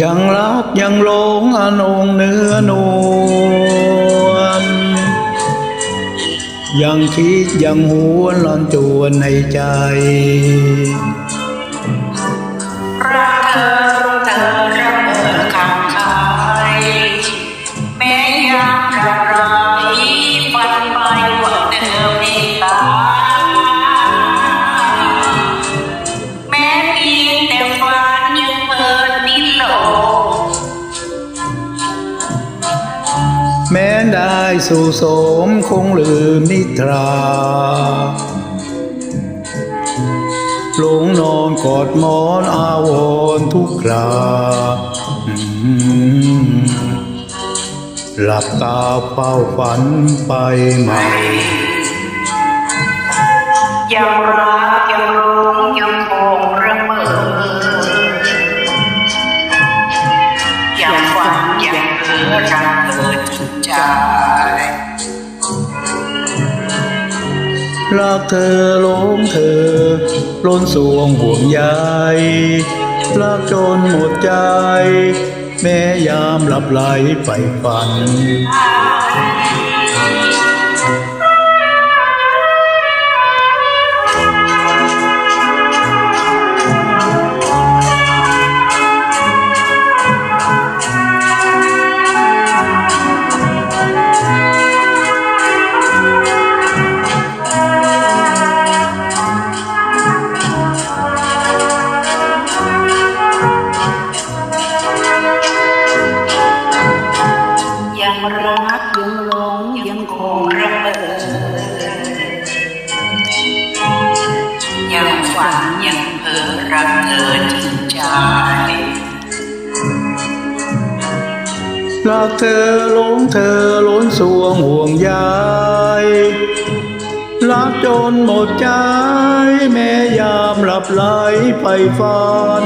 ยังรักยังหลงอนองเนื้อนวลยังคิดยังหวนลอนจวนในใจ แม้ได้สู่สมคงลืมนิทราหลงนอนกอดหมอนอาวรทุกคราหลับตาเฝ้าฝันไปใหม่ยังรักยังห จริงใจรักเธอหลงเธอ ล้นสวงห่วงใยรักจนหมดใจ แม้ยามหลับไหลไปฝัน คงระเมอยังฝันยังเพ้อรักเธอจริงใจรักเธอหลงเธอล้นสวงห่วงใยรักจนหมดใจ แม้ยามหลับไหลไปฝัน